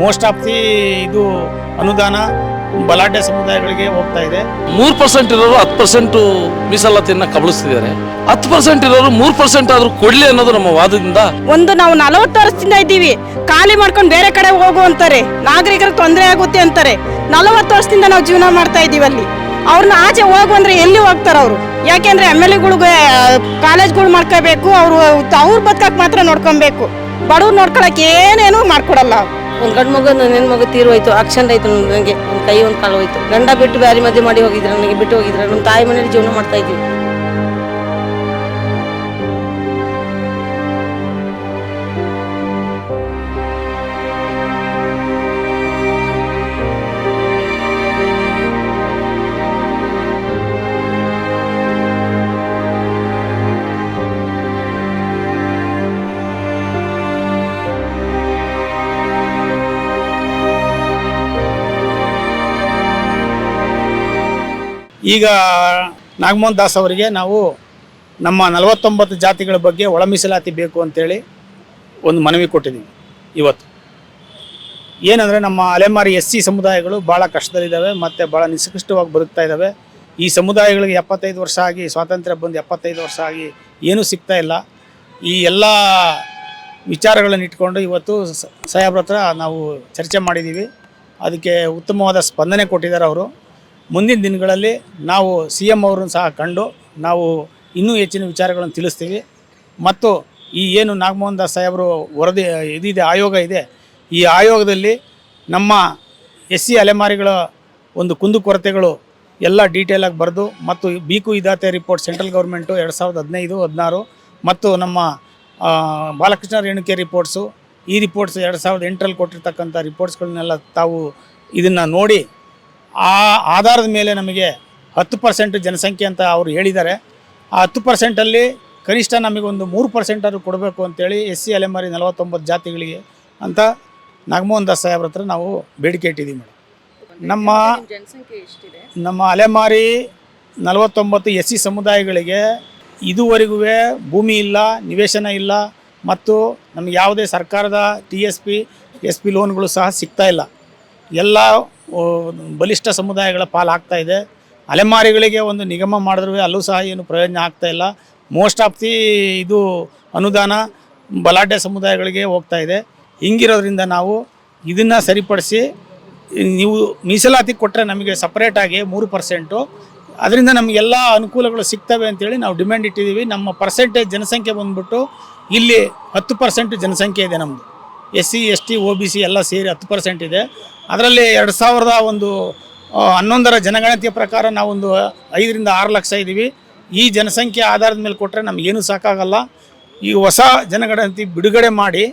Most of the ಇದು ಅನುದಾನ ಬಲಾಢ್ಯ ಸಮುದಾಯಗಳಿಗೆ ಹೋಗ್ತಾ ಇದೆ. ಮೂರು ಪರ್ಸೆಂಟ್ ಇರೋರು ಹತ್ತು ಪರ್ಸೆಂಟ್ ಮೀಸಲಾತಿಯನ್ನ ಕಬಳಿಸ್ತಿದ್ದಾರೆ. ಹತ್ತು ಪರ್ಸೆಂಟ್ ಇರೋರು ಮೂರು ಪರ್ಸೆಂಟ್ ಆದ್ರೂ ಕೊಡ್ಲಿ ಅನ್ನೋದು ನಮ್ಮ ವಾದದಿಂದ ಒಂದು ನಾವು ನಲವತ್ತು ವರ್ಷದಿಂದ ಇದ್ದೀವಿ. ಖಾಲಿ ಮಾಡ್ಕೊಂಡು ಬೇರೆ ಕಡೆ ಹೋಗು ಅಂತಾರೆ. ನಾಗರಿಕರಿಗೆ ತೊಂದರೆ ಆಗುತ್ತೆ ಅಂತಾರೆ. ನಲವತ್ತು ವರ್ಷದಿಂದ ನಾವು ಜೀವನ ಮಾಡ್ತಾ ಇದ್ದೀವಿ ಅಲ್ಲಿ. ಅವ್ರನ್ನ ಆಚೆ ಹೋಗು ಅಂದ್ರೆ ಎಲ್ಲಿ ಹೋಗ್ತಾರೆ ಅವರು? ಯಾಕೆಂದ್ರೆ ಎಂ ಎಲ್ ಎಗಳಿಗೆ ಕಾಲೇಜ್ಗಳು ಮಾಡ್ಕೋಬೇಕು ಅವರು ಅವ್ರ ಬದುಕಕ್ಕೆ ಮಾತ್ರ ನೋಡ್ಕೊಬೇಕು ಬಡವ್ರು ನೋಡ್ಕೊಳಕ್ ಏನೇನು ಮಾಡ್ಕೊಡಲ್ಲ ಒಂದು ಗಂಡು ಮಗು ನನ್ನ ಮಗು ತೀರು ಹೋಯ್ತು, ಆಕ್ಷನ್ ಆಯ್ತು ನನಗೆ ಒಂದು ಕೈ, ಒಂದು ಕಾಲು ಹೋಯ್ತು. ಗಂಡ ಬಿಟ್ಟು ಬ್ಯಾರಿ ಮದುವೆ ಮಾಡಿ ಹೋಗಿದ್ರು, ನನಗೆ ಬಿಟ್ಟು ಹೋಗಿದ್ರು. ನಮ್ಮ ತಾಯಿ ಮನೇಲಿ ಜೀವನ ಮಾಡ್ತಾ ಇದ್ದೀವಿ ಈಗ ನಾಗಮೋಹನ್ ದಾಸ್ ಅವರಿಗೆ ನಾವು ನಮ್ಮ ನಲವತ್ತೊಂಬತ್ತು ಜಾತಿಗಳ ಬಗ್ಗೆ ಒಳ ಮೀಸಲಾತಿ ಬೇಕು ಅಂತೇಳಿ ಒಂದು ಮನವಿ ಕೊಟ್ಟಿದ್ದೀವಿ ಇವತ್ತು. ಏನಂದರೆ ನಮ್ಮ ಅಲೆಮಾರಿ ಎಸ್ ಸಿ ಸಮುದಾಯಗಳು ಭಾಳ ಕಷ್ಟದಲ್ಲಿದ್ದಾವೆ ಮತ್ತು ಭಾಳ ನಿಷ್ಕೃಷ್ಟವಾಗಿ ಬದುಕ್ತಾ ಇದ್ದಾವೆ. ಈ ಸಮುದಾಯಗಳಿಗೆ ಎಪ್ಪತ್ತೈದು ವರ್ಷ ಆಗಿ, ಸ್ವಾತಂತ್ರ್ಯ ಬಂದು ಎಪ್ಪತ್ತೈದು ವರ್ಷ ಆಗಿ ಏನೂ ಸಿಗ್ತಾ ಇಲ್ಲ. ಈ ಎಲ್ಲ ವಿಚಾರಗಳನ್ನು ಇಟ್ಕೊಂಡು ಇವತ್ತು ಸಾಹೇಬ್ರ ಹತ್ರ ನಾವು ಚರ್ಚೆ ಮಾಡಿದ್ದೀವಿ. ಅದಕ್ಕೆ ಉತ್ತಮವಾದ ಸ್ಪಂದನೆ ಕೊಟ್ಟಿದ್ದಾರೆ ಅವರು. ಮುಂದಿನ ದಿನಗಳಲ್ಲಿ ನಾವು ಸಿ ಎಂ ಅವರನ್ನು ಸಹ ಕಂಡು ನಾವು ಇನ್ನೂ ಹೆಚ್ಚಿನ ವಿಚಾರಗಳನ್ನು ತಿಳಿಸ್ತೀವಿ. ಮತ್ತು ಈ ಏನು ನಾಗಮೋಹನ್ ದಾಸ್ ಸಾಹೇಬರು ವರದಿ, ಇದಿದೆ, ಆಯೋಗ ಇದೆ. ಈ ಆಯೋಗದಲ್ಲಿ ನಮ್ಮ ಎಸ್ ಸಿ ಅಲೆಮಾರಿಗಳ ಒಂದು ಕುಂದುಕೊರತೆಗಳು ಎಲ್ಲ ಡೀಟೇಲಾಗಿ ಬರೆದು ಮತ್ತು ಬೀಕು ಇದಾತೆ ರಿಪೋರ್ಟ್ ಸೆಂಟ್ರಲ್ ಗೌರ್ಮೆಂಟು ಎರಡು ಸಾವಿರದ ಹದಿನೈದು, ಹದಿನಾರು ಮತ್ತು ನಮ್ಮ ಬಾಲಕೃಷ್ಣ ರೇಣುಕೆ ರಿಪೋರ್ಟ್ಸು ಈ ರಿಪೋರ್ಟ್ಸ್ ಎರಡು ಸಾವಿರದ ಎಂಟರಲ್ಲಿ ಕೊಟ್ಟಿರ್ತಕ್ಕಂಥ ರಿಪೋರ್ಟ್ಸ್ಗಳನ್ನೆಲ್ಲ ತಾವು ಇದನ್ನು ನೋಡಿ ಆ ಆಧಾರದ ಮೇಲೆ ನಮಗೆ ಹತ್ತು ಪರ್ಸೆಂಟ್ ಜನಸಂಖ್ಯೆ ಅಂತ ಅವರು ಹೇಳಿದ್ದಾರೆ. ಆ ಹತ್ತು ಪರ್ಸೆಂಟಲ್ಲಿ ಕನಿಷ್ಠ ನಮಗೊಂದು ಮೂರು ಪರ್ಸೆಂಟಾದ್ರು ಕೊಡಬೇಕು ಅಂತೇಳಿ ಎಸ್ ಸಿ ಅಲೆಮಾರಿ ನಲವತ್ತೊಂಬತ್ತು ಜಾತಿಗಳಿಗೆ ಅಂತ ನಾಗಮೋಹನ್ ದಾಸ್ ಸಾಹೇಬ್ರ ಹತ್ರ ನಾವು ಬೇಡಿಕೆ ಇಟ್ಟಿದ್ದೀವಿ ಮೇಡಮ್ ನಮ್ಮ ನಮ್ಮ ಅಲೆಮಾರಿ ನಲವತ್ತೊಂಬತ್ತು ಎಸ್ ಸಿ ಸಮುದಾಯಗಳಿಗೆ ಇದುವರೆಗೂ ಭೂಮಿ ಇಲ್ಲ ನಿವೇಶನ ಇಲ್ಲ ಮತ್ತು ನಮಗೆ ಯಾವುದೇ ಸರ್ಕಾರದ T S P S P ಲೋನ್ಗಳು ಸಹ ಸಿಗ್ತಾ ಇಲ್ಲ. ಎಲ್ಲ ಬಲಿಷ್ಠ ಸಮುದಾಯಗಳ ಪಾಲಾಗ್ತಾ ಇದೆ. ಅಲೆಮಾರಿಗಳಿಗೆ ಒಂದು ನಿಗಮ ಮಾಡಿದ್ರೂ ಅಲ್ಲೂ ಸಹ ಏನು ಪ್ರಯೋಜನ ಆಗ್ತಾ ಇಲ್ಲ. ಮೋಸ್ಟ್ ಆಫ್ ದಿ ಇದು ಅನುದಾನ ಬಲಾಢ್ಯ ಸಮುದಾಯಗಳಿಗೆ ಹೋಗ್ತಾ ಇದೆ. ಹಿಂಗಿರೋದ್ರಿಂದ ನಾವು ಇದನ್ನು ಸರಿಪಡಿಸಿ ನೀವು ಮೀಸಲಾತಿ ಕೊಟ್ಟರೆ ನಮಗೆ ಸಪ್ರೇಟಾಗಿ ಮೂರು ಪರ್ಸೆಂಟು ಅದರಿಂದ ನಮಗೆಲ್ಲ ಅನುಕೂಲಗಳು ಸಿಗ್ತವೆ ಅಂತೇಳಿ ನಾವು ಡಿಮ್ಯಾಂಡ್ ಇಟ್ಟಿದ್ದೀವಿ. ನಮ್ಮ ಪರ್ಸೆಂಟೇಜ್ ಜನಸಂಖ್ಯೆ ಬಂದ್ಬಿಟ್ಟು ಇಲ್ಲಿ ಹತ್ತು ಪರ್ಸೆಂಟ್ ಜನಸಂಖ್ಯೆ ಇದೆ ನಮ್ಮದು S C, S T O B C ಎಲ್ಲ ಸೇರಿ ಹತ್ತು ಪರ್ಸೆಂಟ್ ಇದೆ. ಅದರಲ್ಲಿ ಎರಡು ಸಾವಿರದ ಒಂದು ಹನ್ನೊಂದರ ಜನಗಣತಿಯ ಪ್ರಕಾರ ನಾವೊಂದು ಐದರಿಂದ ಆರು ಲಕ್ಷ ಇದ್ದೀವಿ. ಈ ಜನಸಂಖ್ಯೆ ಆಧಾರದ ಮೇಲೆ ಕೊಟ್ಟರೆ ನಮಗೇನು ಸಾಕಾಗಲ್ಲ. ಈ ಹೊಸ ಜನಗಣತಿ ಬಿಡುಗಡೆ ಮಾಡಿ,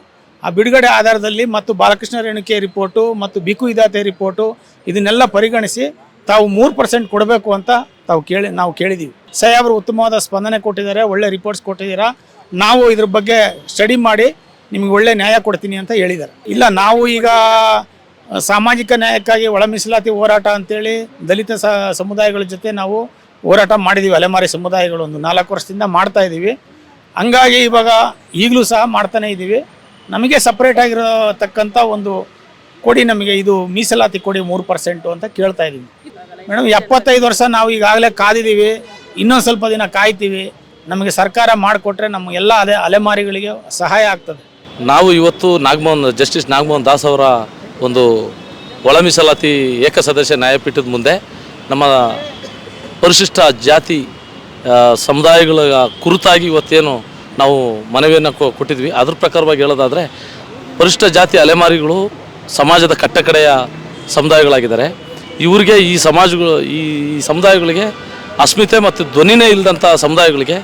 ಆ ಬಿಡುಗಡೆ ಆಧಾರದಲ್ಲಿ ಮತ್ತು ಬಾಲಕೃಷ್ಣ ರೇಣುಕೆ ರಿಪೋರ್ಟು ಮತ್ತು ಬಿಕು ಇದಾತೆ ರಿಪೋರ್ಟು ಇದನ್ನೆಲ್ಲ ಪರಿಗಣಿಸಿ ತಾವು ಮೂರು ಪರ್ಸೆಂಟ್ ಕೊಡಬೇಕು ಅಂತ ತಾವು ಕೇಳಿ, ನಾವು ಕೇಳಿದ್ದೀವಿ ಸಾಹೇಬರು ಉತ್ತಮವಾದ ಸ್ಪಂದನೆ ಕೊಟ್ಟಿದ್ದಾರೆ, ಒಳ್ಳೆ ರಿಪೋರ್ಟ್ಸ್ ಕೊಟ್ಟಿದ್ದೀರಾ. ನಾವು ಇದ್ರ ಬಗ್ಗೆ ಸ್ಟಡಿ ಮಾಡಿ ನಿಮಗೆ ಒಳ್ಳೆ ನ್ಯಾಯ ಕೊಡ್ತೀನಿ ಅಂತ ಹೇಳಿದ್ದಾರೆ. ಇಲ್ಲ, ನಾವು ಈಗ ಸಾಮಾಜಿಕ ನ್ಯಾಯಕ್ಕಾಗಿ ಒಳ ಮೀಸಲಾತಿ ಹೋರಾಟ ಅಂತೇಳಿ ದಲಿತ ಸಮುದಾಯಗಳ ಜೊತೆ ನಾವು ಹೋರಾಟ ಮಾಡಿದ್ದೀವಿ ಅಲೆಮಾರಿ ಸಮುದಾಯಗಳು ಒಂದು ನಾಲ್ಕು ವರ್ಷದಿಂದ ಮಾಡ್ತಾ ಇದ್ದೀವಿ ಹಂಗಾಗಿ ಇವಾಗ ಈಗಲೂ ಸಹ ಮಾಡ್ತಾನೆ ಇದ್ದೀವಿ ನಮಗೆ ಸಪ್ರೇಟ್ ಆಗಿರತಕ್ಕಂಥ ಒಂದು ಕೊಡಿ ನಮಗೆ ಇದು ಮೀಸಲಾತಿ ಕೊಡಿ ಮೂರು ಪರ್ಸೆಂಟು ಅಂತ ಕೇಳ್ತಾ ಇದ್ದೀವಿ ಮೇಡಮ್, ಎಪ್ಪತ್ತೈದು ವರ್ಷ ನಾವು ಈಗಾಗಲೇ ಕಾದಿದ್ದೀವಿ ಇನ್ನೊಂದು ಸ್ವಲ್ಪ ದಿನ ಕಾಯ್ತೀವಿ. ನಮಗೆ ಸರ್ಕಾರ ಮಾಡಿಕೊಟ್ರೆ ನಮಗೆಲ್ಲ ಅದೇ ಅಲೆಮಾರಿಗಳಿಗೆ ಸಹಾಯ ಆಗ್ತದೆ. ನಾವು ಇವತ್ತು ನಾಗಮೋಹನ್, ಜಸ್ಟಿಸ್ ನಾಗಮೋಹನ್ ದಾಸ್ ಅವರ ಒಂದು ಒಳ ಮೀಸಲಾತಿ ಏಕಸದಸ್ಯ ನ್ಯಾಯಪೀಠದ ಮುಂದೆ ನಮ್ಮ ಪರಿಶಿಷ್ಟ ಜಾತಿ ಸಮುದಾಯಗಳ ಕುರಿತಾಗಿ ಇವತ್ತೇನು ನಾವು ಮನವಿಯನ್ನು ಕೊಟ್ಟಿದ್ವಿ. ಅದ್ರ ಪ್ರಕಾರವಾಗಿ ಹೇಳೋದಾದರೆ, ಪರಿಶಿಷ್ಟ ಜಾತಿ ಅಲೆಮಾರಿಗಳು ಸಮಾಜದ ಕಟ್ಟಕಡೆಯ ಸಮುದಾಯಗಳಾಗಿದ್ದಾರೆ. ಇವರಿಗೆ ಈ ಸಮಾಜಗಳು, ಈ ಸಮುದಾಯಗಳಿಗೆ ಅಸ್ಮಿತೆ ಮತ್ತು ಧ್ವನಿನೇ ಇಲ್ಲದಂಥ ಸಮುದಾಯಗಳಿಗೆ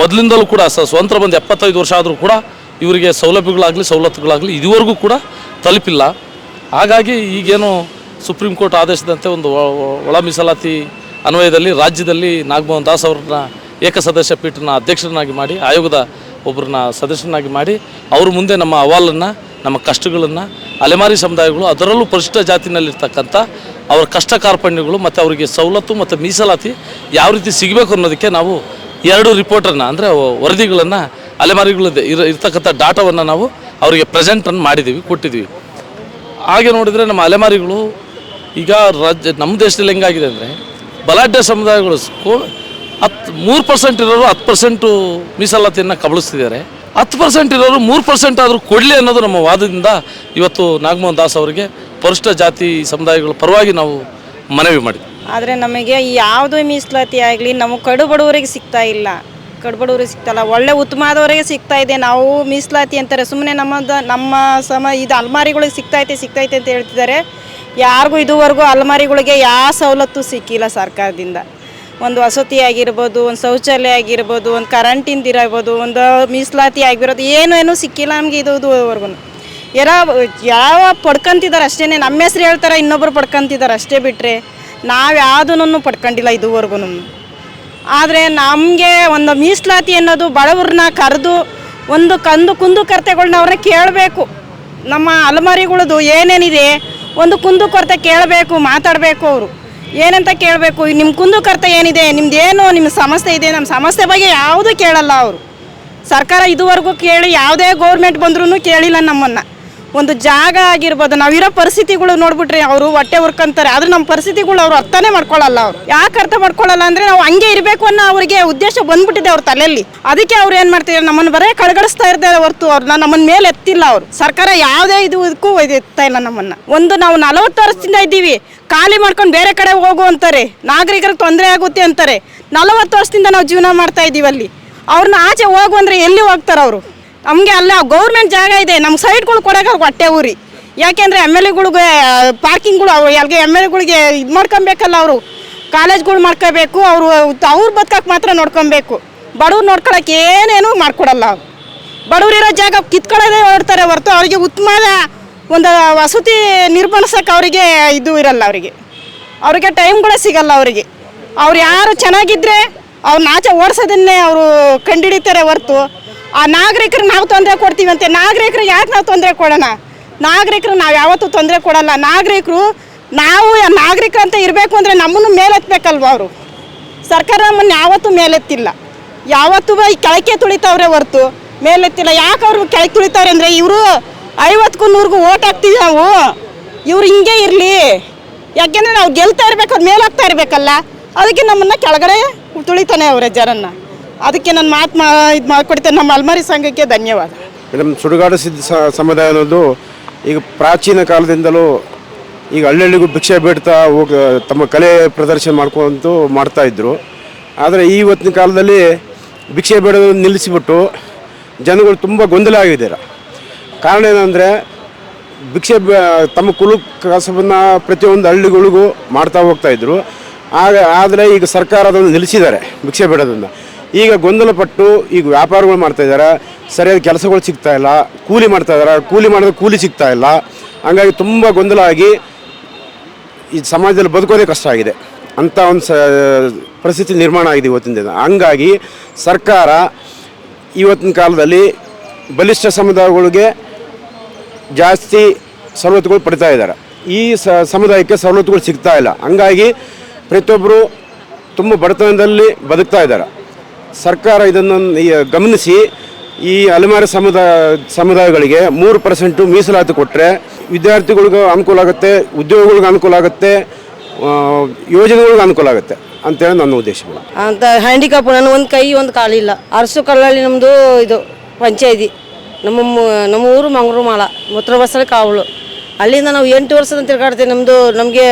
ಮೊದಲಿಂದಲೂ ಕೂಡ ಸ್ವತಂತ್ರ ಬಂದು ಎಪ್ಪತ್ತೈದು ವರ್ಷ ಆದರೂ ಕೂಡ ಇವರಿಗೆ ಸೌಲಭ್ಯಗಳಾಗಲಿ, ಸವಲತ್ತುಗಳಾಗಲಿ ಇದುವರೆಗೂ ಕೂಡ ತಲುಪಿಲ್ಲ. ಹಾಗಾಗಿ ಈಗೇನು ಸುಪ್ರೀಂ ಕೋರ್ಟ್ ಆದೇಶದಂತೆ ಒಂದು ಒಳ ಮೀಸಲಾತಿ ಅನ್ವಯದಲ್ಲಿ ರಾಜ್ಯದಲ್ಲಿ ನಾಗಮೋಹನ್ ದಾಸ್ ಅವ್ರನ್ನ ಏಕಸದಸ್ಯ ಪೀಠನ ಅಧ್ಯಕ್ಷರನ್ನಾಗಿ ಮಾಡಿ, ಆಯೋಗದ ಒಬ್ಬರನ್ನ ಸದಸ್ಯರನ್ನಾಗಿ ಮಾಡಿ, ಅವ್ರ ಮುಂದೆ ನಮ್ಮ ಅಹವಾಲನ್ನು, ನಮ್ಮ ಕಷ್ಟಗಳನ್ನು, ಅಲೆಮಾರಿ ಸಮುದಾಯಗಳು, ಅದರಲ್ಲೂ ಪರಿಶಿಷ್ಟ ಜಾತಿನಲ್ಲಿರ್ತಕ್ಕಂಥ ಅವರ ಕಷ್ಟ ಕಾರ್ಪಣ್ಯಗಳು ಮತ್ತು ಅವರಿಗೆ ಸವಲತ್ತು ಮತ್ತು ಮೀಸಲಾತಿ ಯಾವ ರೀತಿ ಸಿಗಬೇಕು ಅನ್ನೋದಕ್ಕೆ ನಾವು ಎರಡು ರಿಪೋರ್ಟನ್ನು ಅಂದರೆ ವರದಿಗಳನ್ನು ಅಲೆಮಾರಿಗಳ ಇರ, ಇರ್ತಕ್ಕಂಥ ಡಾಟಾವನ್ನು ನಾವು ಅವರಿಗೆ ಪ್ರೆಸೆಂಟನ್ನು ಮಾಡಿದ್ದೀವಿ ಕೊಟ್ಟಿದ್ದೀವಿ ಹಾಗೆ ನೋಡಿದರೆ ನಮ್ಮ ಅಲೆಮಾರಿಗಳು ಈಗ ರಾಜ್ಯ ನಮ್ಮ ದೇಶದಲ್ಲಿ ಹೆಂಗಾಗಿದೆ ಅಂದರೆ ಬಲಾಢ್ಯ ಸಮುದಾಯಗಳು ಹತ್ತು ಮೂರು ಪರ್ಸೆಂಟ್ ಇರೋರು ಹತ್ತು ಪರ್ಸೆಂಟು ಮೀಸಲಾತಿಯನ್ನು ಕಬಳಿಸ್ತಿದ್ದಾರೆ. ಹತ್ತು ಪರ್ಸೆಂಟ್ ಇರೋರು ಮೂರು ಪರ್ಸೆಂಟ್ ಆದರೂ ಕೊಡಲಿ ಅನ್ನೋದು ನಮ್ಮ ವಾದದಿಂದ ಇವತ್ತು ನಾಗಮೋಹನ್ ದಾಸ್ ಅವರಿಗೆ ಪರಿಷ್ಟ ಜಾತಿ ಸಮುದಾಯಗಳ ಪರವಾಗಿ ನಾವು ಮನವಿ ಮಾಡಿದ್ವಿ. ಆದರೆ ನಮಗೆ ಯಾವುದೇ ಮೀಸಲಾತಿ ಆಗಲಿ, ನಮ್ಮ ಕಡು ಬಡವರಿಗೆ ಸಿಗ್ತಾ ಇಲ್ಲ. ಕಡು ಬಡವರಿಗೆ ಸಿಗ್ತಲ್ಲ, ಒಳ್ಳೆ ಉತ್ತಮದವರಿಗೆ ಸಿಗ್ತಾ ಇದೆ. ನಾವು ಮೀಸಲಾತಿ ಅಂತಾರೆ. ಸುಮ್ಮನೆ ನಮ್ಮದು, ನಮ್ಮ ಸಮ, ಇದು ಅಲ್ಮಾರಿಗಳಿಗೆ ಸಿಗ್ತೈತೆ ಸಿಗ್ತೈತೆ ಅಂತ ಹೇಳ್ತಿದ್ದಾರೆ. ಯಾರಿಗೂ ಇದುವರೆಗೂ ಅಲ್ಮಾರಿಗಳಿಗೆ ಯಾವ ಸವಲತ್ತು ಸಿಕ್ಕಿಲ್ಲ ಸರ್ಕಾರದಿಂದ. ಒಂದು ವಸತಿ ಆಗಿರ್ಬೋದು, ಒಂದು ಶೌಚಾಲಯ ಆಗಿರ್ಬೋದು, ಒಂದು ಕರೆಂಟಿಂದ ಇರಬೋದು ಒಂದು ಮೀಸಲಾತಿ ಆಗಿರೋದು, ಏನು, ಏನೂ ಸಿಕ್ಕಿಲ್ಲ ನಮಗೆ ಇದು ಇದುವರೆಗೂ. ಯಾರ ಯಾವ ಪಡ್ಕೊಂತಿದ್ದಾರೆ ಅಷ್ಟೇ ನಮ್ಮ ಹೆಸ್ರು ಹೇಳ್ತಾರೆ, ಇನ್ನೊಬ್ರು ಪಡ್ಕೊಂತಿದ್ದಾರೆ ಅಷ್ಟೇ ಬಿಟ್ಟರೆ ನಾವು ಯಾವುದನ್ನು ಪಡ್ಕೊಂಡಿಲ್ಲ ಇದುವರೆಗೂ. ಆದರೆ ನಮಗೆ ಒಂದು ಮೀಸಲಾತಿ ಅನ್ನೋದು ಬಡವ್ರನ್ನ ಕರೆದು ಒಂದು ಕಂದು ಕುಂದು ಕರ್ತೆಗಳನ್ನ ಅವ್ರನ್ನ ಕೇಳಬೇಕು. ನಮ್ಮ ಅಲಮಾರಿಗಳದು ಏನೇನಿದೆ ಒಂದು ಕುಂದು ಕೊರತೆ ಕೇಳಬೇಕು, ಮಾತಾಡಬೇಕು ಅವರು. ಏನಂತ ಕೇಳಬೇಕು? ನಿಮ್ಮ ಕುಂದು ಕರ್ತೆ ಏನಿದೆ? ನಿಮ್ದು ಏನು? ನಿಮ್ಮ ಸಮಸ್ಯೆ ಇದೆ? ನಮ್ಮ ಸಮಸ್ಯೆ ಬಗ್ಗೆ ಯಾವುದೂ ಕೇಳಲ್ಲ ಅವರು. ಸರ್ಕಾರ ಇದುವರೆಗೂ ಕೇಳಿ ಯಾವುದೇ ಗೌರ್ಮೆಂಟ್ ಬಂದ್ರೂ ಕೇಳಿಲ್ಲ ನಮ್ಮನ್ನು. ಒಂದು ಜಾಗ ಆಗಿರ್ಬೋದು ನಾವಿರೋ ಪರಿಸ್ಥಿತಿಗಳು ನೋಡ್ಬಿಟ್ರಿ ಅವರು ಹೊಟ್ಟೆ ಹುರ್ಕೊಂತಾರೆ. ಆದ್ರೆ ನಮ್ಮ ಪರಿಸ್ಥಿತಿಗಳು ಅವ್ರು ಅರ್ಥನೇ ಮಾಡ್ಕೊಳ್ಳಲ್ಲ ಅವ್ರು. ಯಾಕೆ ಅರ್ಥ ಮಾಡ್ಕೊಳ್ಳಲ್ಲ ಅಂದ್ರೆ ನಾವು ಹಂಗೆ ಇರಬೇಕು ಅನ್ನೋ ಅವರಿಗೆ ಉದ್ದೇಶ ಬಂದ್ಬಿಟ್ಟಿದೆ ಅವ್ರ ತಲೆಯಲ್ಲಿ. ಅದಕ್ಕೆ ಅವ್ರು ಏನು ಮಾಡ್ತಿದ್ದಾರೆ ನಮ್ಮನ್ನು ಬರೇ ಕಳಗಡಿಸ್ತಾ ಇರ್ತಾರೆ ಹೊರತು ಅವ್ರನ್ನ ನಮ್ಮನ್ನ ಮೇಲೆ ಎತ್ತಿಲ್ಲ ಅವರು. ಸರ್ಕಾರ ಯಾವುದೇ ಇದು ಇದಕ್ಕೂ ಇದು ಎತ್ತಾ ಇಲ್ಲ ನಮ್ಮನ್ನ. ಒಂದು ನಾವು ನಲವತ್ತು ವರ್ಷದಿಂದ ಇದ್ದೀವಿ. ಖಾಲಿ ಮಾಡ್ಕೊಂಡು ಬೇರೆ ಕಡೆ ಹೋಗು ಅಂತಾರೆ. ನಾಗರಿಕರಿಗೆ ತೊಂದರೆ ಆಗುತ್ತೆ ಅಂತಾರೆ. ನಲವತ್ತು ವರ್ಷದಿಂದ ನಾವು ಜೀವನ ಮಾಡ್ತಾ ಇದ್ದೀವಿ ಅಲ್ಲಿ. ಅವ್ರನ್ನ ಆಚೆ ಹೋಗು ಅಂದ್ರೆ ಎಲ್ಲಿ ಹೋಗ್ತಾರೆ ಅವರು? ನಮಗೆ ಅಲ್ಲ ಗೌರ್ಮೆಂಟ್ ಜಾಗ ಇದೆ. ನಮ್ಮ ಸೈಡ್ಗಳು ಕೊಡೋಕೆ ಹೊಟ್ಟೆ ಊರಿ. ಯಾಕೆಂದರೆ ಎಂ ಎಲ್ ಎಗಳಿಗೆ ಪಾರ್ಕಿಂಗ್ಗಳು ಅವು ಎಲ್ಗೆ ಎಂ ಎಲ್ ಎಗಳಿಗೆ ಇದು ಮಾಡ್ಕೊಬೇಕಲ್ಲ ಅವರು. ಕಾಲೇಜ್ಗಳು ಮಾಡ್ಕೋಬೇಕು, ಅವರು, ಅವ್ರು ಬದುಕಕ್ಕೆ ಮಾತ್ರ ನೋಡ್ಕೊಬೇಕು. ಬಡವ್ರು ನೋಡ್ಕೊಳಕ್ಕೆ ಏನೇನು ಮಾಡ್ಕೊಡಲ್ಲ ಅವ್ರು. ಬಡವರಿರೋ ಜಾಗ ಕಿತ್ಕೊಳ್ಳೋದೇ ಹೊರಡ್ತಾರೆ ಹೊರತು ಅವರಿಗೆ ಉತ್ತಮವಾದ ಒಂದು ವಸತಿ ನಿರ್ಮಾಣಿಸೋಕೆ ಅವರಿಗೆ ಇದು ಇರಲ್ಲ ಅವರಿಗೆ. ಅವರಿಗೆ ಟೈಮ್ಗಳೇ ಸಿಗಲ್ಲ ಅವರಿಗೆ. ಅವ್ರು ಯಾರು ಚೆನ್ನಾಗಿದ್ದರೆ ಅವ್ರನ್ನ ಆಚೆ ಓಡಿಸೋದನ್ನೇ ಅವರು ಕಂಡುಹಿಡಿತಾರೆ ಹೊರ್ತು. ಆ ನಾಗರಿಕರಿಗೆ ನಾವು ತೊಂದರೆ ಕೊಡ್ತೀವಿ ಅಂತೆ ನಾಗರಿಕರು ಯಾಕೆ ನಾವು ತೊಂದರೆ ಕೊಡೋಣ? ನಾಗರಿಕರು ನಾವು ಯಾವತ್ತೂ ತೊಂದರೆ ಕೊಡಲ್ಲ. ನಾಗರಿಕರು ನಾವು ನಾಗರಿಕ ಅಂತ ಇರಬೇಕು ಅಂದರೆ ನಮ್ಮನ್ನು ಮೇಲೆತ್ತಬೇಕಲ್ವ ಅವರು? ಸರ್ಕಾರ ನಮ್ಮನ್ನು ಯಾವತ್ತೂ ಮೇಲೆತ್ತಿಲ್ಲ. ಯಾವತ್ತೂ ಈ ಕೆಳಕ್ಕೆ ತುಳಿತವ್ರೆ ಹೊರ್ತು ಮೇಲೆತ್ತಿಲ್ಲ. ಯಾಕೆ ಅವರು ಕೆಳಕ್ಕೆ ತುಳಿತವ್ರೆ ಅಂದರೆ ಇವರು ಐವತ್ತಕ್ಕೂ ನೂರಿಗೂ ಓಟ್ ಹಾಕ್ತೀವಿ ನಾವು. ಇವ್ರು ಹಿಂಗೆ ಇರಲಿ. ಯಾಕೆಂದರೆ ನಾವು ಗೆಲ್ತಾ ಇರಬೇಕು ಅದು ಮೇಲಾಗ್ತಾ ಇರಬೇಕಲ್ಲ. ಅದಕ್ಕೆ ನಮ್ಮನ್ನು ಕೆಳಗಡೆ ತುಳಿತಾನೆ ಅವರೇ ಜನನ್ನ ಅದಕ್ಕೆ ನನ್ನ ಮಾತು ಮಾ ಇದು ಮಾಡಿಕೊಡ್ತೇನೆ. ನಮ್ಮ ಅಲ್ಮಾರಿ ಸಂಘಕ್ಕೆ ಧನ್ಯವಾದ. ಮೇಡಮ್ ಸುಡುಗಾಡು ಸಿದ್ಧ ಸಮುದಾಯ ಅನ್ನೋದು ಈಗ ಪ್ರಾಚೀನ ಕಾಲದಿಂದಲೂ ಈಗ ಹಳ್ಳಿಗೂ ಭಿಕ್ಷೆ ಬೇಡ್ತಾ ಹೋಗಿ ತಮ್ಮ ಕಲೆ ಪ್ರದರ್ಶನ ಮಾಡ್ಕೊಂತು ಮಾಡ್ತಾ ಇದ್ರು. ಆದರೆ ಇವತ್ತಿನ ಕಾಲದಲ್ಲಿ ಭಿಕ್ಷೆ ಬೇಡೋದನ್ನು ನಿಲ್ಲಿಸಿಬಿಟ್ಟು ಜನಗಳು ತುಂಬ ಗೊಂದಲ ಆಗಿದ್ದಾರೆ. ಕಾರಣ ಏನಂದರೆ ಭಿಕ್ಷೆ ತಮ್ಮ ಕುಲು ಕಸಬನ್ನು ಪ್ರತಿಯೊಂದು ಹಳ್ಳಿಗಳಿಗೂ ಮಾಡ್ತಾ ಹೋಗ್ತಾ ಇದ್ರು. ಆಗ ಆದರೆ ಈಗ ಸರ್ಕಾರ ಅದನ್ನು ನಿಲ್ಲಿಸಿದ್ದಾರೆ, ಭಿಕ್ಷೆ ಬೇಡೋದನ್ನು. ಈಗ ಗೊಂದಲಪಟ್ಟು ಈಗ ವ್ಯಾಪಾರಗಳು ಮಾಡ್ತಾ ಇದ್ದಾರೆ. ಸರಿಯಾದ ಕೆಲಸಗಳು ಸಿಗ್ತಾ ಇಲ್ಲ. ಕೂಲಿ ಮಾಡ್ತಾ ಇದ್ದಾರೆ. ಕೂಲಿ ಮಾಡಿದ್ರೆ ಕೂಲಿ ಸಿಗ್ತಾ ಇಲ್ಲ. ಹಂಗಾಗಿ ತುಂಬ ಗೊಂದಲ ಆಗಿ ಈ ಸಮಾಜದಲ್ಲಿ ಬದುಕೋದೇ ಕಷ್ಟ ಆಗಿದೆ. ಅಂತ ಒಂದು ಸ, ಪರಿಸ್ಥಿತಿ ನಿರ್ಮಾಣ ಆಗಿದೆ ಇವತ್ತಿನ ದಿನ. ಹಂಗಾಗಿ ಸರ್ಕಾರ ಇವತ್ತಿನ ಕಾಲದಲ್ಲಿ ಬಲಿಷ್ಠ ಸಮುದಾಯಗಳಿಗೆ ಜಾಸ್ತಿ ಸವಲತ್ತುಗಳು ಪಡಿತಾ ಇದ್ದಾರೆ. ಈ ಸಮುದಾಯಕ್ಕೆ ಸವಲತ್ತುಗಳು ಸಿಗ್ತಾ ಇಲ್ಲ. ಹಂಗಾಗಿ ಪ್ರತಿಯೊಬ್ಬರು ತುಂಬ ಬಡತನದಲ್ಲಿ ಬದುಕ್ತಾ ಇದ್ದಾರೆ. ಸರ್ಕಾರ ಇದನ್ನು ಗಮನಿಸಿ, ಈ ಅಲೆಮಾರಿ ಸಮುದಾಯ, ಸಮುದಾಯಗಳಿಗೆ ಮೂರು ಪರ್ಸೆಂಟು ಮೀಸಲಾತಿ ಕೊಟ್ಟರೆ ವಿದ್ಯಾರ್ಥಿಗಳಿಗೂ ಅನುಕೂಲ ಆಗುತ್ತೆ, ಉದ್ಯೋಗಗಳಿಗೆ ಅನುಕೂಲ ಆಗುತ್ತೆ ಯೋಜನೆಗಳಿಗೂ ಅನುಕೂಲ ಆಗುತ್ತೆ ಅಂತೇಳಿ ನನ್ನ ಉದ್ದೇಶ. ಅಂತ ಹ್ಯಾಂಡಿಕ್ಯಾಪ್ ನಾನು ಒಂದು ಕೈ, ಒಂದು ಕಾಲಿಲ್ಲ. ಅರಸು ಕಲ್ಲಲ್ಲಿ ನಮ್ಮದು ಇದು, ಪಂಚಾಯತಿ. ನಮ್ಮ ನಮ್ಮ ಊರು ಮಂಗಳೂರು ಮಾಳ ಮುತ್ರಬಸರ ಕಾವಳು ಅಲ್ಲಿಂದ ನಾವು ಎಂಟು ವರ್ಷದಿಂದ ತಿರ್ಗಾಡ್ತೀವಿ. ನಮ್ಮದು ನಮಗೆ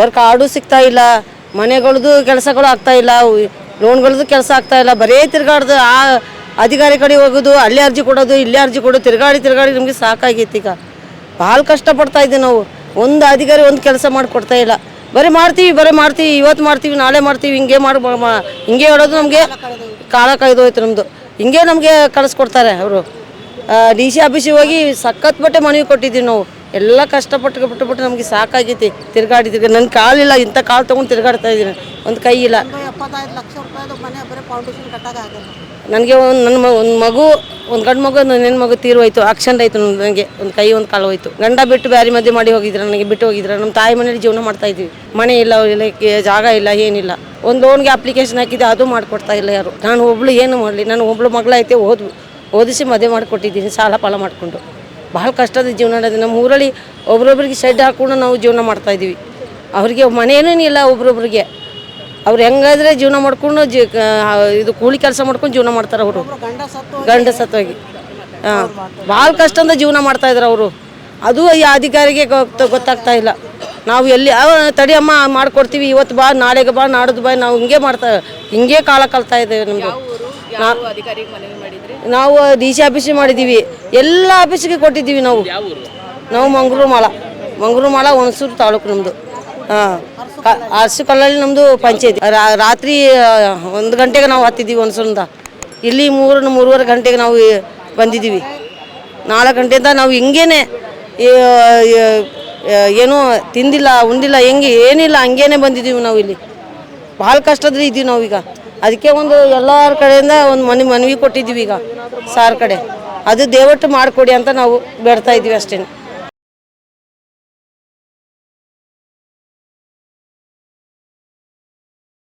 ವರ್ಕ್ ಆಡೂ ಸಿಗ್ತಾ ಇಲ್ಲ. ಮನೆಗಳದ್ದು ಕೆಲಸಗಳು ಆಗ್ತಾ ಇಲ್ಲ. ಲೋನ್ಗಳದ್ದು ಕೆಲಸ ಆಗ್ತಾ ಇಲ್ಲ. ಬರೇ ತಿರ್ಗಾಡ್ದು ಆ ಅಧಿಕಾರಿ ಕಡೆ ಹೋಗೋದು, ಅಲ್ಲೇ ಅರ್ಜಿ ಕೊಡೋದು, ಇಲ್ಲೇ ಅರ್ಜಿ ಕೊಡೋದು, ತಿರ್ಗಾಡಿ ತಿರ್ಗಾಡಿ ನಮಗೆ ಸಾಕಾಗೈತಿ ಈಗ. ಭಾಳ ಕಷ್ಟಪಡ್ತಾ ಇದ್ದೀವಿ ನಾವು. ಒಂದು ಅಧಿಕಾರಿ ಒಂದು ಕೆಲಸ ಮಾಡಿಕೊಡ್ತಾ ಇಲ್ಲ. ಬರೀ ಮಾಡ್ತೀವಿ ಬರೀ ಮಾಡ್ತೀವಿ, ಇವತ್ತು ಮಾಡ್ತೀವಿ, ನಾಳೆ ಮಾಡ್ತೀವಿ, ಹಿಂಗೆ ಮಾಡಿ ಹಿಂಗೆ ಹೇಳೋದು ನಮಗೆ ಕಾಲ ಕಳೆದೋಯ್ತು ನಮ್ಮದು ಹಿಂಗೆ ನಮಗೆ ಕಳಿಸ್ಕೊಡ್ತಾರೆ ಅವರು. ಡಿ ಸಿ ಆಫೀಸಿಗೆ ಹೋಗಿ ಸಖತ್ ಬಟ್ಟೆ ಮನವಿ ಕೊಟ್ಟಿದ್ದೀವಿ ನಾವು. ಎಲ್ಲ ಕಷ್ಟಪಟ್ಟು ಬಿಟ್ಟು ಬಿಟ್ಟು ನಮಗೆ ಸಾಕಾಗೈತಿ. ತಿರ್ಗಾಡಿ ತಿರ್ಗಾಡಿ ನನ್ನ ಕಾಲಿಲ್ಲ ಇಂಥ ಕಾಲು ತೊಗೊಂಡು ತಿರ್ಗಾಡ್ತಾ ಇದ್ದೀನಿ ಒಂದು ಕೈ ಇಲ್ಲ. ನನಗೆ ಒಂದು ನನ್ನ ಒಂದು ಮಗು ಒಂದು ಗಂಡು ಮಗು ನನ್ನ ಹೆಣ್ಣು ಮಗು ತೀರೋಯ್ತು ಆಕ್ಷನ್ ಆಯಿತು ನನಗೆ ಒಂದು ಕೈ ಒಂದು ಕಾಲು ಹೋಯ್ತು. ಗಂಡ ಬಿಟ್ಟು ಬ್ಯಾರಿ ಮಧ್ಯೆ ಮಾಡಿ ಹೋಗಿದ್ರು ನನಗೆ ಬಿಟ್ಟು ಹೋಗಿದ್ರು ನಮ್ಮ ತಾಯಿ ಮನೇಲಿ ಜೀವನ ಮಾಡ್ತಾ ಇದ್ವಿ. ಮನೆ ಇಲ್ಲ ಇಲ್ಲ ಜಾಗ ಇಲ್ಲ ಏನಿಲ್ಲ. ಒಂದು ಲೋನ್ಗೆ ಅಪ್ಲಿಕೇಶನ್ ಹಾಕಿದ್ದೆ ಅದು ಮಾಡಿಕೊಡ್ತಾ ಇಲ್ಲ ಯಾರು. ನಾನು ಒಬ್ಳು ಏನು ಮಾಡಲಿ ನಾನು ಒಬ್ಳು ಮಗಳೈತೆ ಓದ್ ಓದಿಸಿ ಮದುವೆ ಮಾಡಿಕೊಟ್ಟಿದ್ದೀನಿ ಸಾಲ ಪಾಲ ಮಾಡಿಕೊಂಡು. ಭಾಳ ಕಷ್ಟದ ಜೀವನ ನಡೆದಿದೆ ನಮ್ಮ ಊರಲ್ಲಿ ಒಬ್ರೊಬ್ರಿಗೆ ಶೆಡ್ ಹಾಕೊಂಡು ನಾವು ಜೀವನ ಮಾಡ್ತಾ ಇದ್ದೀವಿ. ಅವರಿಗೆ ಮನೇನೂ ಇಲ್ಲ ಒಬ್ರೊಬ್ರಿಗೆ. ಅವ್ರು ಹೆಂಗಾದ್ರೆ ಜೀವನ ಮಾಡ್ಕೊಂಡು ಜಿ ಇದು ಕೂಲಿ ಕೆಲಸ ಮಾಡ್ಕೊಂಡು ಜೀವನ ಮಾಡ್ತಾರೆ ಅವರು. ಗಂಡ ಸತ್ವಾಗಿ ಹಾಂ ಭಾಳ ಕಷ್ಟದಿಂದ ಜೀವನ ಮಾಡ್ತಾ ಇದ್ರು ಅವರು. ಅದು ಈ ಅಧಿಕಾರಿಗೆ ಗೊತ್ತ- ಗೊತ್ತಾಗ್ತಾ ಇಲ್ಲ. ನಾವು ಎಲ್ಲಿ ಅವ ತಡಿ ಅಮ್ಮ ಮಾಡ್ಕೊಡ್ತೀವಿ ಇವತ್ತು ಬಾ ನಾಳೆಗೆ ಬಾ ನಾಡೋದು ಬಾ ನಾವು ಹಿಂಗೆ ಮಾಡ್ತಾ ಹಿಂಗೆ ಕಾಲ ಕಲ್ತಾ ಇದ್ದೇವೆ ನಮ್ಮದು ನಾವು ಡಿ ಸಿ ಆಫೀಸ್ ಮಾಡಿದ್ದೀವಿ. ಎಲ್ಲ ಆಫೀಸಿಗೆ ಕೊಟ್ಟಿದ್ದೀವಿ ನಾವು. ನಾವು ಮಂಗಳೂರು ಮಾಳ ಮಂಗಳೂರು ಮಾಳ ಹುಣಸೂರು ತಾಲೂಕು ನಮ್ಮದು ಹಾಂ. ಅರಸು ಕಲ್ಲಲ್ಲಿ ನಮ್ಮದು ಪಂಚಾಯತಿ. ರಾ- ರಾತ್ರಿ ಒಂದು ಗಂಟೆಗೆ ನಾವು ಹತ್ತಿದ್ದೀವಿ ಹುಣಸೂರಿಂದ. ಇಲ್ಲಿ ಮೂರು ಮೂರುವರೆ ಗಂಟೆಗೆ ನಾವು ಬಂದಿದ್ದೀವಿ. ನಾಲ್ಕು ಗಂಟೆಯಿಂದ ನಾವು ಹಿಂಗೇನೆ ಏನೂ ತಿಂದಿಲ್ಲ ಉಂಡಿಲ್ಲ ಹೆಂಗೆ ಏನಿಲ್ಲ ಹಂಗೇನೆ ಬಂದಿದ್ದೀವಿ ನಾವು ಇಲ್ಲಿ. ಭಾಳ ಕಷ್ಟದ್ರೆ ಇದ್ದೀವಿ ನಾವೀಗ. ಅದಕ್ಕೆ ಒಂದು ಎಲ್ಲರ ಕಡೆಯಿಂದ ಒಂದು ಮನೆ, ಮನವಿ ಕೊಟ್ಟಿದ್ದೀವಿ ಈಗ ಸಾರ್ ಕಡೆ. ಅದು ದೇವಟ್ಟು ಮಾಡಿಕೊಡಿ ಅಂತ ನಾವು ಬೇಡ್ತಾ ಇದ್ದೀವಿ ಅಷ್ಟೇ